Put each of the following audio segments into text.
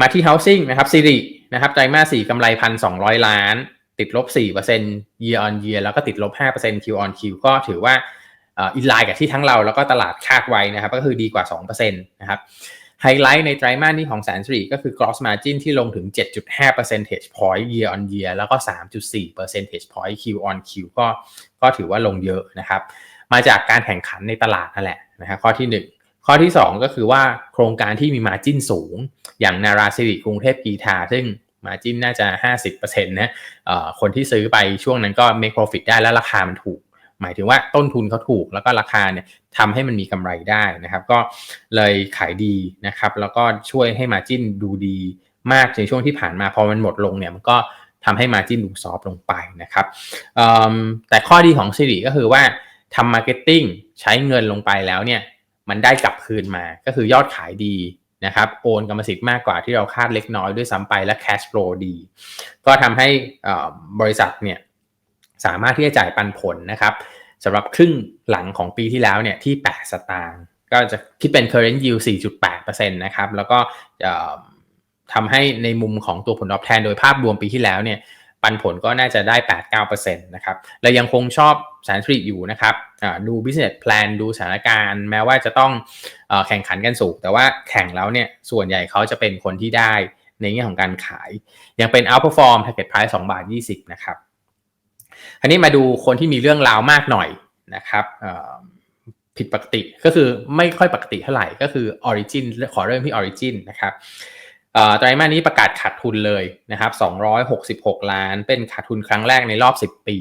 มาที่ housing นะครับซีรีนะครับไตรมาสสี่กำไรพันสองล้าน ติดลบ4% year on year แล้วก็ติดลบ5% Q on Q ก็ถือว่าอินไลน์กับที่ทั้งเราแล้วก็ตลาดคาดไว้นะครับ ก็คือดีกว่า2%นะครับไฮไลท์ในไตรมาสนี้ของแสนสิริก็คือ gross margin ที่ลงถึง 7.5 percentage point year on year แล้วก็ 3.4 percentage point Q on Q ก็ก็ถือว่าลงเยอะนะครับ มาจากการแข่งขันในตลาดนั่นแหละนะฮะข้อที่ 1 ข้อที่ 2 ก็คือว่าโครงการที่มีมาจิ้นสูง อย่างนาราสิริกรุงเทพกีทาซึ่งมาจิ้นน่าจะ 50%นะคนที่ซื้อไปช่วงนั้นก็ make profit ได้แล้วราคามันถูก หมายถึงว่าต้นทุนเขาถูกแล้วก็ราคาเนี่ยทำให้มันมีกำไรได้นะครับ ก็เลยขายดีนะครับ แล้วก็ช่วยให้มาจิ้นดูดีมากในช่วงที่ผ่านมาพอมันหมดลงเนี่ยมันก็ทำให้มาจิ้นดูซอฟลงไปนะครับแต่ข้อดีของสิริก็คือว่าทำมาร์เก็ตติ้งใช้เงินลงไปแล้วเนี่ย มันได้กลับคืนมา ก็คือยอดขายดีนะครับโอนกรรมสิทธิ์มากกว่าที่เราคาดเล็กน้อยด้วยซ้ำไปและ cash flow ดี ก็ทำให้บริษัทเนี่ยสามารถที่จะจ่ายปันผลนะครับสำหรับครึ่งหลังของปีที่แล้วเนี่ยที่ 8 สตางค์ก็จะคิดเป็น current yield 4.8%นะครับแล้วก็ทำให้ในมุมของตัวผลตอบแทนโดยภาพรวมปีที่แล้วเนี่ย ปันผลก็น่าจะได้ 8-9%นะครับเรายังคงชอบแสนทรีอยู่นะครับดู business plan ดูสถานการณ์ แม้ว่าจะต้องอแข่งขันกันสูง แต่ว่าแข่งแล้วเนี่ยส่วนใหญ่เขาจะเป็นคนที่ได้ในแง่ของการขาย ยังเป็น outperform target price 2บาท20นะครับอันนี้มาดูคนที่มีเรื่องราวมากหน่อยนะครับผิดปกติก็คือไม่ค่อยปกติเท่าไหร่ก็คือ origin ขอเริ่มที่ origin นะครับ ไตรมาสนี้ประกาศขาดทุนเลยนะครับ266 ล้าน เป็นขาดทุนครั้งแรกในรอบ 10 ปี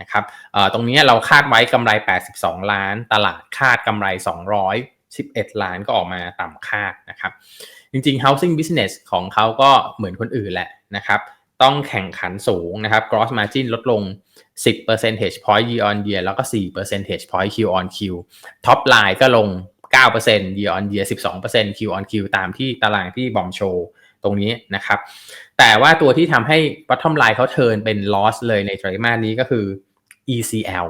นะครับตรงนี้เราคาดไว้กำไร 82 ล้าน ตลาดคาดกำไร 211 ล้านก็ออกมาต่ำคาดนะครับ จริงๆ housing business ของเขาก็เหมือนคนอื่นแหละนะครับต้องแข่งขันสูงนะครับ gross margin ลดลง 10 percentage point year on year แล้วก็ 4 percentage point Q on Q top line ก็ลง 9% year on year 12% Q on Q ตามที่ตารางที่บอมโชว์ตรงนี้นะครับ แต่ว่าตัวที่ทำให้ bottom line เขาเทินเป็น loss เลยในไตรมาสนี้ก็คือ ECL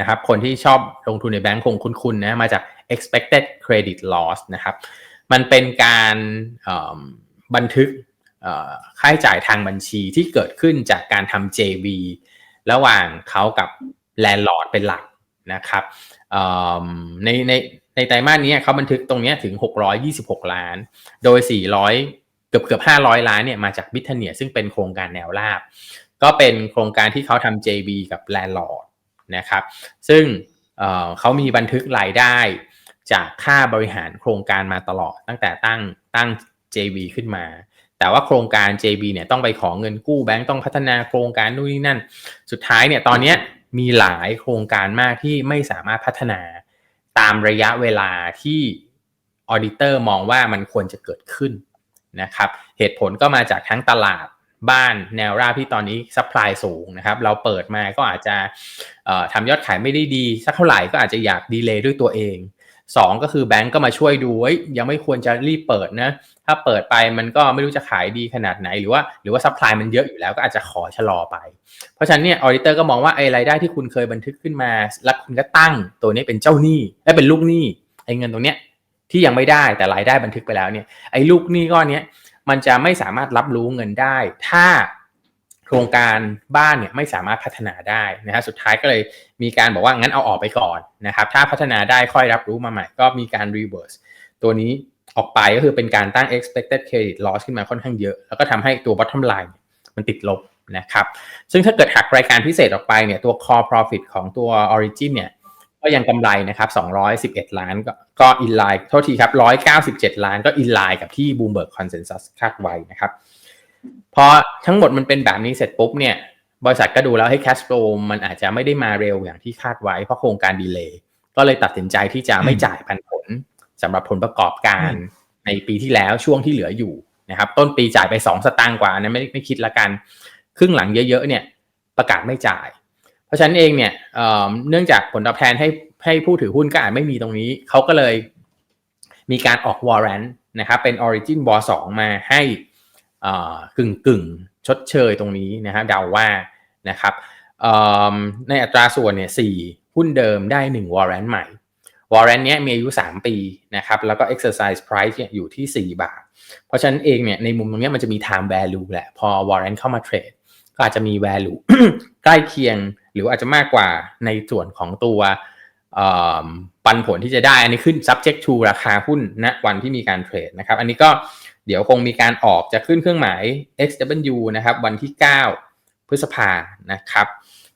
นะครับ คนที่ชอบลงทุนในแบงก์คงคุ้นๆนะ มาจาก expected credit loss นะครับ มันเป็นการบันทึกค่าใช้จ่ายทางบัญชีที่เกิดขึ้นจากการทำ JV ระหว่างเขากับแลนด์ลอร์ดเป็นหลักนะครับในใน ในไตรมาสนี้เขาบันทึกตรงนี้ถึง 626 ล้าน โดย 400 เกือบเกือบ500 ล้านเนี่ยมาจากบิทเนียซึ่งเป็นโครงการแนวราบ ก็เป็นโครงการที่เขาทำ JB กับแลนด์ลอร์ดนะครับซึ่งเขามีบันทึกรายได้จากค่าบริหารโครงการมาตลอดตั้งแต่ตั้งตั้ง JB ขึ้นมา แต่ว่าโครงการ JB เนี่ยต้องไปขอเงินกู้แบงก์ต้องพัฒนาโครงการนู่นนี่นั่น สุดท้ายเนี่ยตอนนี้มีหลายโครงการมากที่ไม่สามารถพัฒนา ตามระยะเวลาที่ออเดเตอร์มองว่ามันควรจะเกิดขึ้นนะครับเหตุผลก็มาจากทั้งตลาดบ้านแนวราบที่ตอนนี้ซัพพลายสูงนะครับเราเปิดมาก็อาจจะทำยอดขายไม่ได้ดี สักเท่าไหร่ก็อาจจะอยากดีเลย์ด้วยตัวเอง 2 ก็คือแบงก์ก็มาช่วยดูยังไม่ควรจะรีบเปิดนะถ้าเปิดไปมันก็ไม่รู้จะขายดีขนาดไหนหรือว่าหรือว่าซัพพลายมันเยอะอยู่แล้วก็อาจจะขอชะลอไป เพราะฉะนั้นเนี่ยออเดเตอร์ก็มองว่าไอ้รายได้ที่คุณเคยบันทึกขึ้นมา แล้วคุณก็ตั้งตัวนี้เป็นเจ้าหนี้และเป็นลูกหนี้ไอ้เงินตรงเนี้ยที่ยังไม่ได้แต่รายได้บันทึกไปแล้วเนี่ยไอ้ลูกหนี้ก้อนนี้มันจะไม่สามารถรับรู้เงินได้ ถ้า โครงการบ้านเนี่ยไม่สามารถพัฒนาได้นะฮะสุดท้ายก็เลยมีการบอกว่างั้นเอาออกไปก่อนนะครับ ถ้าพัฒนาได้ค่อยรับรู้มาใหม่ ก็มีการ reverse ตัวนี้ออกไปก็คือเป็นการตั้ง expected credit loss ขึ้นมาค่อนข้างเยอะ แล้วก็ทำให้ตัว bottom line มันติดลบนะครับ ซึ่งถ้าเกิดหักรายการพิเศษออกไปเนี่ยตัว core profit ของตัว origin เนี่ยก็ยังกำไรนะครับ 211 ล้านก็อินไลน์โทษทีครับ 197 ล้านก็อินไลน์กับที่ Bloomberg Consensus คาดไว้นะครับ พอทั้งหมดมันเป็นแบบนี้เสร็จปุ๊บเนี่ย บริษัทก็ดูแล้วให้ cash flow มันอาจจะไม่ได้มาเร็วอย่างที่คาดไว้เพราะโครงการดีเลย์ก็เลยตัดสินใจที่จะไม่จ่ายปันผลสำหรับผลประกอบการในปีที่แล้วช่วงที่เหลืออยู่นะครับ ต้นปีจ่ายไป 2 สตางค์กว่านะไม่ไม่คิดละกัน ครึ่งหลังเยอะๆเนี่ยประกาศไม่จ่าย เพราะฉะนั้นเองเนี่ยเนื่องจากผลตอบแทนให้ให้ผู้ถือหุ้นก็อาจไม่มีตรงนี้ เขาก็เลยมีการออกวอร์เรนต์นะครับเป็น Origin w a r 2มาให้ กึ่งกึ่งชดเชยตรงนี้นะฮะเดาว่านะครับในอัตราส่วนเนี่ยสี่หุ้นเดิมได้1วอร์เรนต์ใหม่วอร์เรนเนี้ยมีอายุ 3 ปีนะครับแล้วก็ exercise price เนี่ยอยู่ที่ 4 บาท เพราะฉะนั้นเองเนี่ยในมุมตรงนี้มันจะมี time value แหละ พอวอร์เรนเข้ามาเทรดก็อาจจะมี value ใกล้เคียงหรืออาจจะมากกว่าในส่วนของตัวปันผลที่จะได้ อันนี้ขึ้น subject to ราคาหุ้นณวันที่มีการเทรดนะครับ อันนี้ก็ เดี๋ยวคงมีการออกจะขึ้นเครื่องหมาย XW นะครับวันที่ 9 พฤษภานะครับ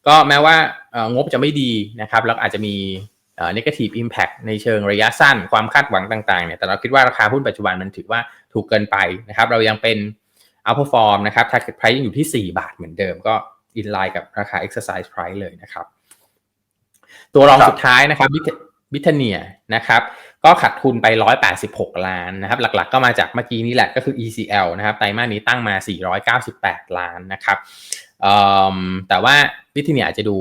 ก็แม้ว่างบจะไม่ดีนะครับ แล้วอาจจะมี negative impact ในเชิงระยะสั้นความคาดหวังต่างๆเนี่ยแต่เราคิดว่าราคาหุ้นปัจจุบันมันถือว่าถูกเกินไปนะครับ เรายังเป็น outperform นะครับ target price ยังอยู่ที่ 4 บาทเหมือนเดิมก็อินไลน์กับราคา exercise price เลยนะครับ ตัวรองสุดท้ายนะครับ บิทเนียนะครับก็ขาดทุนไป 186 ล้านนะครับหลักๆก็มาจากเมื่อกี้นี้แหละก็คือ ECL นะครับไตรมาสนี้ตั้งมา 498 ล้านนะครับแต่ว่าบิทเนียอาจจะดู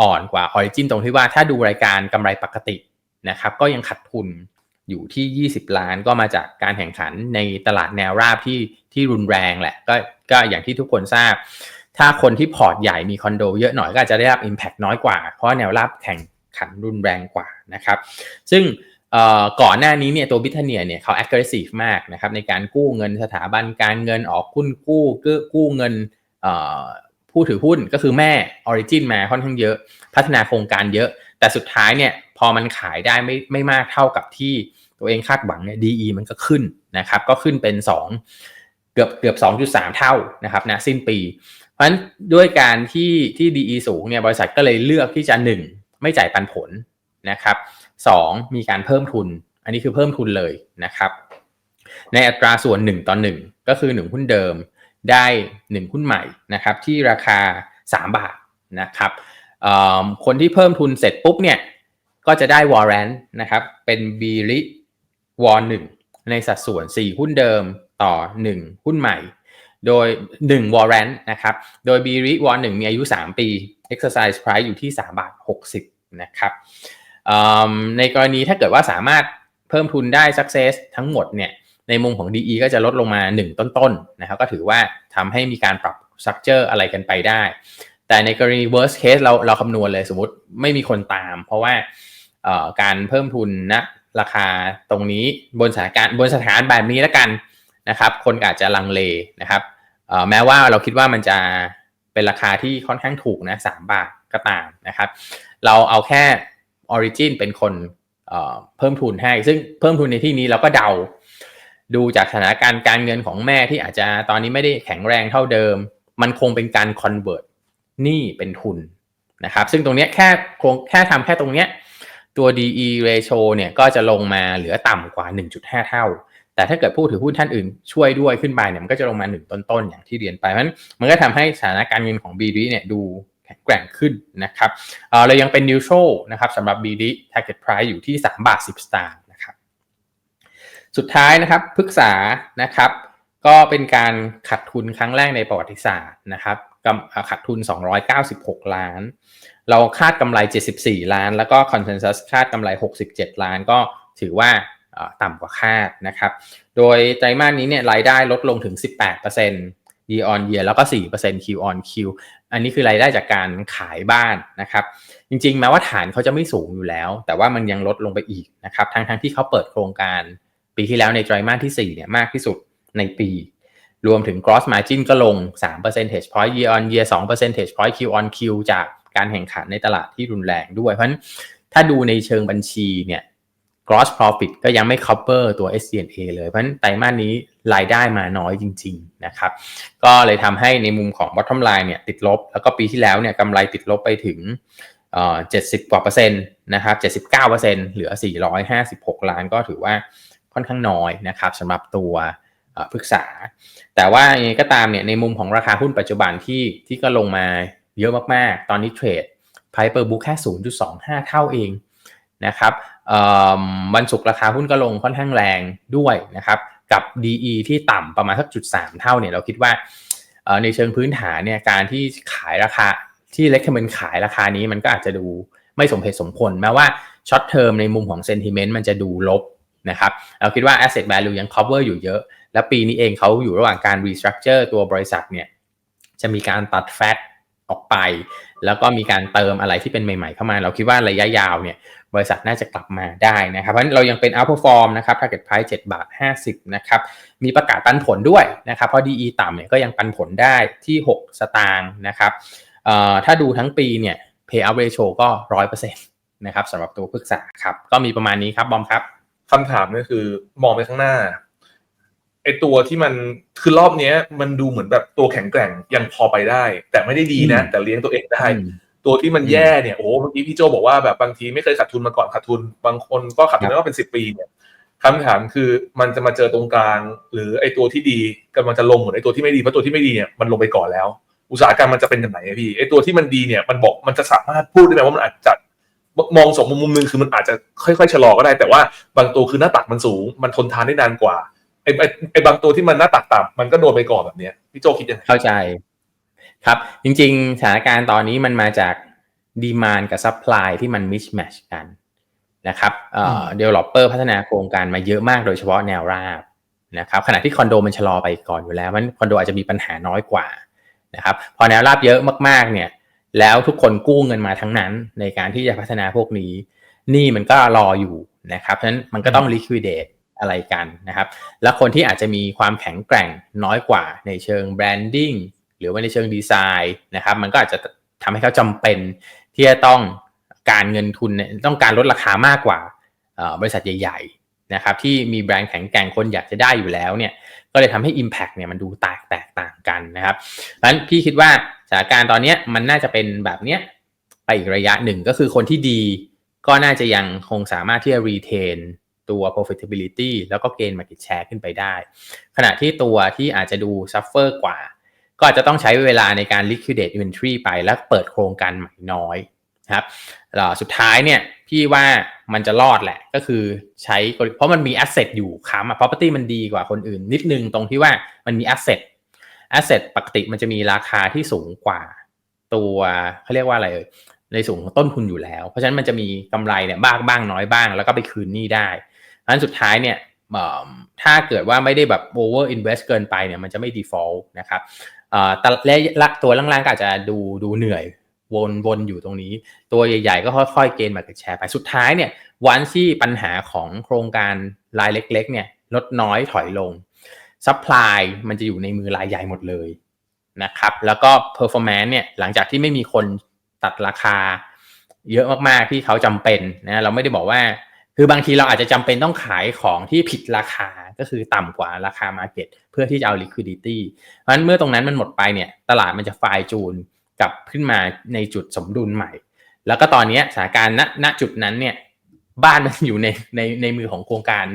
อ่อนกว่า Origin ตรงที่ว่าถ้าดูรายการกำไรปกตินะครับก็ยังขาดทุนอยู่ที่ 20 ล้านก็มาจากการแข่งขันในตลาดแนวราบที่ที่รุนแรงแหละก็ก็อย่างที่ทุกคนทราบ ถ้าคนที่พอร์ตใหญ่มีคอนโดเยอะหน่อยก็อาจจะได้รับ Impact น้อยกว่า เพราะแนวราบแข่ง ขันรุนแรงกว่านะครับ ซึ่งก่อนหน้านี้เนี่ยตัวบิทเนียเนี่ยเขา aggressive มากนะครับในการกู้เงินสถาบันการเงินออกหุ้นกู้กู้เงินผู้ถือหุ้นก็คือแม่ Origin มาค่อนข้างเยอะ พัฒนาโครงการเยอะ แต่สุดท้ายเนี่ยพอมันขายได้ไม่ไม่มากเท่ากับที่ตัวเองคาดหวังเนี่ย DE มันก็ขึ้นนะครับก็ขึ้นเป็น 2 เกือบเกือบ 2.3 เท่านะครับนะสิ้นปี เพราะฉะนั้นด้วยการที่ที่ DE สูงเนี่ยบริษัทก็เลยเลือกที่จะ 1 ไม่จ่ายปันผลนะครับ 2 มีการเพิ่มทุน อันนี้คือเพิ่มทุนเลยนะครับ ในอัตราส่วน 1ต่อ1ก็คือ 1 หุ้นเดิมได้ 1 หุ้นใหม่นะครับที่ราคา 3 บาทนะครับคนที่เพิ่มทุนเสร็จปุ๊บเนี่ยก็จะได้วอร์เรนต์นะครับเป็นบีริวอร์หนึ่งในสัดส่วน 4 หุ้นเดิมต่อ 1 หุ้นใหม่ โดย 1 วอร์เรนต์นะครับ โดยบีริวอร์หนึ่งมีอายุ 3 ปี exercise price อยู่ที่ 3 บาท 60 นะครับในกรณีถ้าเกิดว่าสามารถเพิ่มทุนได้ success ทั้งหมดเนี่ยในมุมของ DE ก็จะลดลงมา 1 ต้นๆนนะครับก็ถือว่าทำให้มีการปรับ structure อะไรกันไปได้ แต่ในกรณี worst case เราเราคำนวณเลยสมมติไม่มีคนตาม เพราะว่าการเพิ่มทุนนะราคาตรงนี้บนสถานการณ์บนสถานแบบนี้แล้วกันนะครับ คนอาจจะลังเลนะครับแม้ว่าเราคิดว่ามันจะ เป็นราคาที่ค่อนข้างถูกนะสามบาทก็ตามนะครับ เราเอาแค่ Origin เป็นคนเพิ่มทุนให้ ซึ่งเพิ่มทุนในที่นี้เราก็เดา ดูจากสถานการณ์การเงินของแม่ที่อาจจะตอนนี้ไม่ได้แข็งแรงเท่าเดิม มันคงเป็นการ convert หนี้เป็นทุนนะครับ ซึ่งตรงนี้แค่คงแค่ทำแค่ตรงเนี้ยตัว DE ratio เนี่ยก็จะลงมาเหลือต่ำกว่า 1.5 เท่า แต่ถ้าเกิดผู้ถือหุ้นท่านอื่นช่วยด้วยขึ้นไปเนี่ยมันก็จะลงมา1ต้นๆอย่างที่เรียนไปเพราะฉะนั้นมันก็ทำให้สถานการณ์เงินของ BD เนี่ยดูแข็งแกร่งขึ้นนะครับเรายังเป็น neutral นะครับสำหรับ BD target price อยู่ที่3บาท10สตางค์นะครับสุดท้ายนะครับพึกษานะครับก็เป็นการขัดทุนครั้งแรกในประวัติศาสตร์นะครับขาดทุน 296 ล้าน เราคาดกำไร 74 ล้าน แล้วก็คอนเซนแซสคาดกำไร 67 ล้าน ก็ถือว่า ต่ำกว่าคาดนะครับ โดยไตรมาสนี้เนี่ยรายได้ลดลงถึง 18% year on year แล้วก็ 4% Q on Q อันนี้คือรายได้จากการขายบ้านนะครับ จริงๆ แม้ว่าฐานเขาจะไม่สูงอยู่แล้ว แต่ว่ามันยังลดลงไปอีกนะครับ ทั้งๆทที่เขาเปิดโครงการปีที่แล้วในไตรมาสที่4เนี่ยมากที่สุดในปี รวมถึง gross margin ก็ลง3 percentage point year on year 2 percentage point Q on Q จากการแข่งขันในตลาดที่รุนแรงด้วย เพราะฉะนั้นถ้าดูในเชิงบัญชีเนี่ย gross profit ก็ยังไม่ cover ตัว SCNA เลย เพราะฉะนั้นไตรมาสนี้รายได้มาน้อยจริง ๆ นะครับ ก็เลยทำให้ในมุมของ bottom line เนี่ยติดลบ แล้วก็ปีที่แล้วเนี่ยกำไรติดลบไปถึงเจ็ดสิบกว่าเปอร์เซ็นต์นะครับเจ็ดสิบเก้าเปอร์เซ็นต์เหลือสี่ร้อยห้าสิบหกล้านก็ถือว่าค่อนข้างน้อยนะครับสำหรับตัวปรึกษา แต่ว่ายังไงก็ตามเนี่ยในมุมของราคาหุ้นปัจจุบันที่ที่ก็ลงมาเยอะมากๆ ตอนนี้เทรด Price per book แค่ 0.25 เท่าเองนะครับ วันศุกร์ราคาหุ้นก็ลงค่อนข้างแรงด้วยนะครับกับ DE ที่ต่ำประมาณสักจุด3เท่าเนี่ยเราคิดว่าในเชิงพื้นฐานเนี่ยการที่ขายราคาที่เล็กเมนขายราคานี้มันก็อาจจะดูไม่สมเหตุสมผลแม้ว่าช็อตเทอมในมุมของเซนติเมนต์มันจะดูลบนะครับเราคิดว่า asset value ยัง cover อยู่เยอะ และปีนี้เองเขาอยู่ระหว่างการ restructure ตัวบริษัทเนี่ยจะมีการตัดแฟตออกไป แล้วก็มีการเติมอะไรที่เป็นใหม่ๆเข้ามา เราคิดว่าระยะยาวเนี่ย บริษัทน่าจะกลับมาได้นะครับเพราะฉะนั้นเรายังเป็น outperform นะครับ target price 7บาท50นะครับมีประกาศปันผลด้วยนะครับเพราะ DE ต่ำเนี่ยก็ยังปันผลได้ที่ 6 สตางค์นะครับถ้าดูทั้งปีเนี่ย payout ratio ก็ 100%นะครับสำหรับตัวพึกษาครับก็มีประมาณนี้ครับบอมครับคำถามนี่คือมองไปข้างหน้าไอตัวที่มันคือรอบเนี้ย มันดูเหมือนแบบตัวแข็งแกร่งยังพอไปได้ แต่ไม่ได้ดีนะ แต่เลี้ยงตัวเองได้ ตัวที่มันแย่เนี่ยโอ้เมื่อกี้พี่โจบอกว่าแบบบางทีไม่เคยขาดทุนมาก่อนขาดทุน บางคนก็ขาดทุนมาเป็นสิบปีเนี่ยคำถามคือมันจะมาเจอตรงกลาง หรือไอตัวที่ดีกำลังจะลงเหมือนไอตัวที่ไม่ดีเพราะตัวที่ไม่ดีเนี่ยมันลงไปก่อนแล้ว อุตสาหกรรมมันจะเป็นอย่างไรพี่ไอตัวที่มันดีเนี่ยมันบอกมันจะสามารถพูดได้ไหมว่ามันอาจจะมองสองมุมมุมหนึ่งคือมันอาจจะค่อยๆชะลอก็ได้ แต่ว่าบางตัวคือหน้าตักมันสูง มันทนทานได้นานกว่าไอ้ไอ้บางตัวที่มันหน้าตักต่ำมันก็โดนไปก่อนแบบเนี้ยพี่โจคิดยังไงเข้าใจ ครับ จริงๆ สถานการณ์ตอนนี้มันมาจากดีมานกับซัพพลายที่มันมิชแมชกันนะครับเอ่อเดเวลลอปเปอร์พัฒนาโครงการมาเยอะมากโดยเฉพาะแนวราบนะครับขณะที่คอนโดมันชะลอไปก่อนอยู่แล้วมันคอนโดอาจจะมีปัญหาน้อยกว่านะครับพอแนวราบเยอะมากๆเนี่ยแล้วทุกคนกู้เงินมาทั้งนั้นในการที่จะพัฒนาพวกนี้นี่มันก็รออยู่นะครับเพราะฉะนั้นมันก็ต้อง liquidate อะไรกันนะครับ แล้วคนที่อาจจะมีความแข็งแกร่งน้อยกว่าในเชิงแบรนดิ้ง หรือว่าในเชิงดีไซน์นะครับ มันก็อาจจะทำให้เขาจำเป็นที่จะต้องการเงินทุนต้องการลดราคามากกว่าบริษัทใหญ่ ๆนะครับ ที่มีแบรนด์แข็งแกร่งคนอยากจะได้อยู่แล้วเนี่ยก็เลยทำให้ Impact เนี่ยมันดูแตกแตกต่างกันนะครับเพราะฉะนั้นพี่คิดว่าสถานการณ์ตอนนี้มันน่าจะเป็นแบบเนี้ยไปอีกระยะหนึ่งก็คือคนที่ดีก็น่าจะยังคงสามารถที่จะ retain ตัว profitability แล้วก็เกณฑ์ market share ขึ้นไปได้ ขณะที่ตัวที่อาจจะดู suffer กว่า ก็อาจจะต้องใช้เวลาในการ liquidate inventory ไปแล้วเปิดโครงการใหม่น้อยครับสุดท้ายเนี่ยพี่ว่ามันจะรอดแหละก็คือใช้เพราะมันมี asset อยู่ค้ำอะ property มันดีกว่าคนอื่นนิดนึงตรงที่ว่ามันมี asset asset ปกติมันจะมีราคาที่สูงกว่า ตัวเขาเรียกว่าอะไรในสูงของต้นทุนอยู่แล้ว เพราะฉะนั้นมันจะมีกำไรเนี่ยบ้างบ้างน้อยบ้าง แล้วก็ไปคืนหนี้ได้เพราะฉะนั้นสุดท้ายเนี่ยถ้าเกิดว่าไม่ได้แบบ over invest เกินไปเนี่ยมันจะไม่ default นะครับ แต่ละตัวล่างๆก็อาจจะดูดูเหนื่อยวนวนอยู่ตรงนี้ ตัวใหญ่ๆ ก็ค่อยๆเกณฑ์มาเก็ตแชร์ไปสุดท้ายเนี่ยวันที่ปัญหาของโครงการรายเล็ก ๆ เนี่ยลดน้อยถอยลงซัพพลายมันจะอยู่ในมือรายใหญ่หมดเลยนะครับแล้วก็ performance เนี่ยหลังจากที่ไม่มีคนตัดราคา เยอะมากๆที่เขาจำเป็นนะเราไม่ได้บอกว่า คือบางทีเราอาจจะจำเป็นต้องขายของที่ผิดราคา ก็คือต่ำกว่าราคามาเก็ตเพื่อที่จะเอา liquidity เพราะฉะนั้นเมื่อตรงนั้นมันหมดไปเนี่ยตลาดมันจะไฟจูนกลับขึ้นมาในจุดสมดุลใหม่ แล้วก็ตอนนี้สถานการณ์ณณจุดนั้นเนี่ยบ้านมันอยู่ในในในมือของโครงการ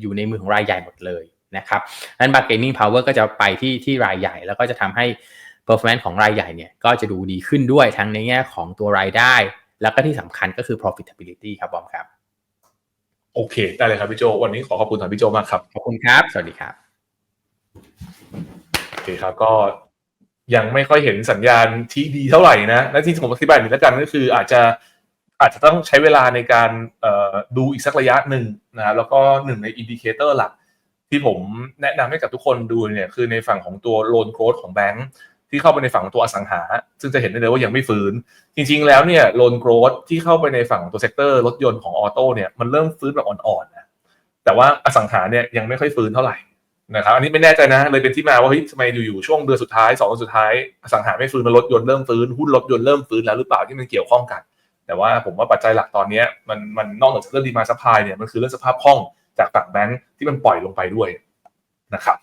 อยู่ในมือของรายใหญ่หมดเลยนะครับนั้น bargaining power ก็จะไปที่ที่รายใหญ่ แล้วก็จะทำให้ performance ของรายใหญ่เนี่ยก็จะดูดีขึ้นด้วยทั้งในแง่ของตัวรายได้ แล้วก็ที่สำคัญก็คือ profitability ครับบอมครับ โอเค ได้เลยครับพี่โจ วันนี้ขอขอบคุณท่านพี่โจมากครับ ขอบคุณครับ สวัสดีครับ โอเคครับ ก็ยังไม่ค่อยเห็นสัญญาณที่ดีเท่าไหร่นะ และที่ผมอธิบายนี้แล้วกันก็คืออาจจะอาจจะต้องใช้เวลาในการดูอีกสักระยะหนึ่งนะแล้วก็หนึ่งในอินดิเคเตอร์หลัก ที่ผมแนะนำให้กับทุกคนดูเนี่ยคือในฝั่งของตัวโลนโกรดของแบงค์ ที่เข้าไปในฝั่งของตัวอสังหา ซึ่งจะเห็นได้เลยว่ายังไม่ฟื้น จริงๆแล้วเนี่ยโลนโกรดที่เข้าไปในฝั่งของตัวเซกเตอร์รถยนต์ของออโต้เนี่ยมันเริ่มฟื้นแบบอ่อนๆนะแต่ว่าอสังหาเนี่ยยังไม่ค่อยฟื้นเท่าไหร่นะครับอันนี้ไม่แน่ใจนะเลยเป็นที่มาว่าเฮ้ยทำไมอยู่ๆช่วงเดือนสุดท้ายสองเดือนสุดท้ายอสังหาไม่ฟื้นมารถยนต์เริ่มฟื้นหุ้นรถยนต์เริ่มฟื้นแล้วหรือเปล่าที่มันเกี่ยวข้องกัน แต่ว่าผมว่าปัจจัยหลักตอนนี้มันมันนอกจากเรื่องดีมาซัพพลายเนี่ยมันคือเรื่องสภาพคล่องจากฝั่งแบงค์ที่มันปล่อยลงไปด้วยนะครับ